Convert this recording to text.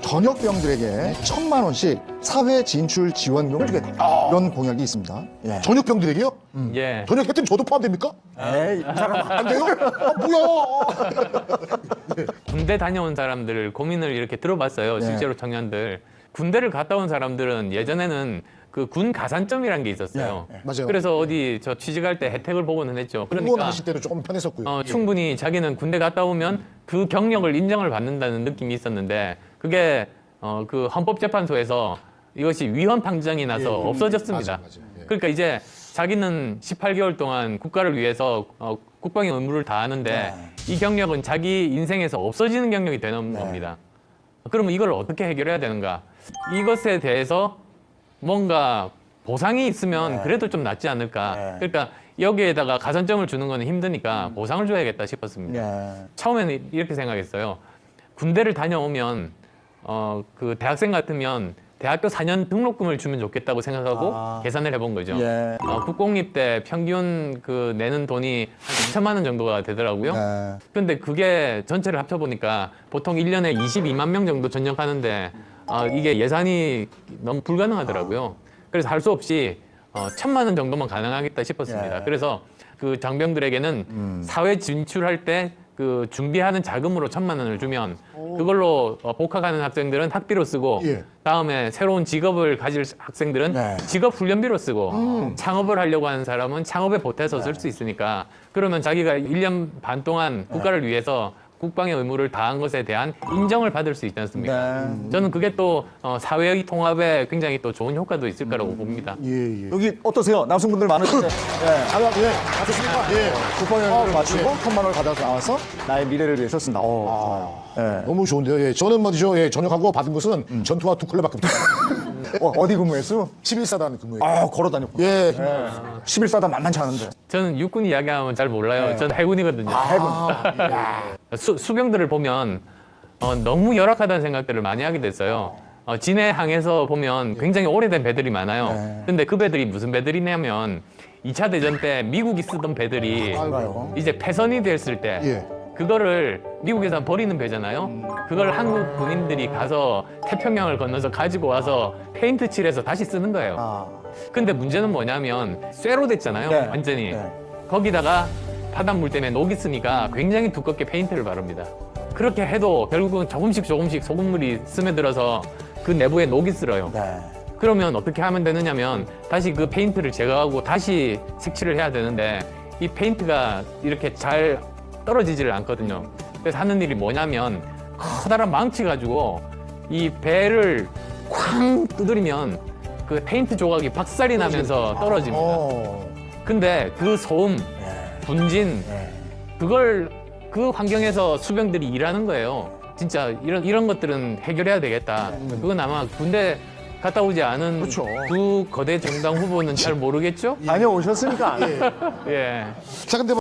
전역병들에게 천만 원씩 사회 진출 지원금을 주겠다. 이런 공약이 있습니다. 예. 전역병들에게요? 예. 전역했더니 저도 포함됩니까? 에이, 이 사람 안 돼요? 아, 뭐야? 군대 다녀온 사람들 고민을 이렇게 들어봤어요. 네. 실제로 청년들. 군대를 갔다 온 사람들은 예전에는 그 군 가산점이라는 게 있었어요. 네, 네. 맞아요. 그래서 어디 저 취직할 때 혜택을 보고는 했죠. 그러니까 그러니까 하실 때도 조금 편했었고요. 어, 예. 충분히 자기는 군대 갔다 오면 그 경력을 인정을 받는다는 느낌이 있었는데 그게 어, 그 헌법재판소에서 이것이 위헌 판정이 나서 예, 예. 없어졌습니다. 맞아, 맞아. 예. 그러니까 이제 자기는 18개월 동안 국가를 위해서 어, 국방의 의무를 다하는데 이 경력은 자기 인생에서 없어지는 경력이 되는 겁니다. 그러면 이걸 어떻게 해결해야 되는가? 이것에 대해서 뭔가 보상이 있으면 그래도 좀 낫지 않을까? 네. 그러니까 여기에다가 가산점을 주는 거는 힘드니까 보상을 줘야겠다 싶었습니다. 예. 처음에는 이렇게 생각했어요. 군대를 다녀오면 어, 그 대학생 같으면 대학교 4년 등록금을 주면 좋겠다고 생각하고 아. 계산을 해본 거죠. 예. 어, 국공립 때 평균 그 내는 돈이 한 2천만 원 정도가 되더라고요. 예. 근데 그게 전체를 합쳐보니까 보통 1년에 22만 명 정도 전역하는데 어, 이게 예산이 너무 불가능하더라고요. 그래서 할 수 없이 어, 천만 원 정도만 가능하겠다 싶었습니다. 예. 그래서 그 장병들에게는 사회 진출할 때 그 준비하는 자금으로 천만 원을 주면 그걸로 어, 복학하는 학생들은 학비로 쓰고 예. 다음에 새로운 직업을 가질 학생들은 네. 직업 훈련비로 쓰고 창업을 하려고 하는 사람은 창업에 보태서 쓸 수 있으니까 그러면 자기가 1년 반 동안 국가를 위해서 국방의 의무를 다한 것에 대한 인정을 받을 수 있지 않습니까? 네. 저는 그게 또 어, 사회의 통합에 굉장히 또 좋은 효과도 있을 거라고 봅니다. 예, 예. 여기 어떠세요? 남성분들 많으신데 예. 아, 예. 맞습니까? 예. 국방연금을 아, 맞추고 예. 천만 원을 받아서 나와서 나의 미래를 위해서 쓴다. 어, 좋아요. 예. 너무 좋은데요. 예. 저는 말이죠. 예. 전역하고 받은 것은 전투와 두 컬러밖에 없어요. 어, 어디 근무했어? 11사단 근무에. 아, 걸어 다녔고. 예. 11사단 만만치 않은데. 저는 육군 이야기하면 잘 몰라요. 저는 해군이거든요. 아, 해군. 수, 수병들을 보면 어, 너무 열악하다는 생각들을 많이 하게 됐어요. 어, 진해항에서 보면 굉장히 오래된 배들이 많아요. 네. 근데 그 배들이 무슨 배들이냐면 2차 대전 때 미국이 쓰던 배들이 아이고. 이제 폐선이 됐을 때 예. 그거를 미국에서 버리는 배잖아요. 그걸 한국 군인들이 가서 태평양을 건너서 가지고 와서 페인트 칠해서 다시 쓰는 거예요. 아, 근데 문제는 뭐냐면 쇠로 됐잖아요. 네. 완전히. 네. 거기다가 바닷물 때문에 녹이 쓰니까 굉장히 두껍게 페인트를 바릅니다. 그렇게 해도 결국은 조금씩 조금씩 소금물이 스며들어서 그 내부에 녹이 쓸어요. 네. 그러면 어떻게 하면 되느냐면 다시 그 페인트를 제거하고 다시 색칠을 해야 되는데 이 페인트가 이렇게 잘 떨어지지를 않거든요. 그래서 하는 일이 뭐냐면 커다란 망치 가지고 이 배를 쾅 두드리면 그 페인트 조각이 박살이 나면서 떨어집니다. 어. 근데 그 소음, 네. 분진, 네. 그걸 그 환경에서 수병들이 일하는 거예요. 진짜 이런 이런 것들은 해결해야 되겠다. 그건 아마 군대 갔다 오지 않은 그렇죠. 두 거대 정당 후보는 잘 모르겠죠? 다녀오셨으니까. 예. 자, 근데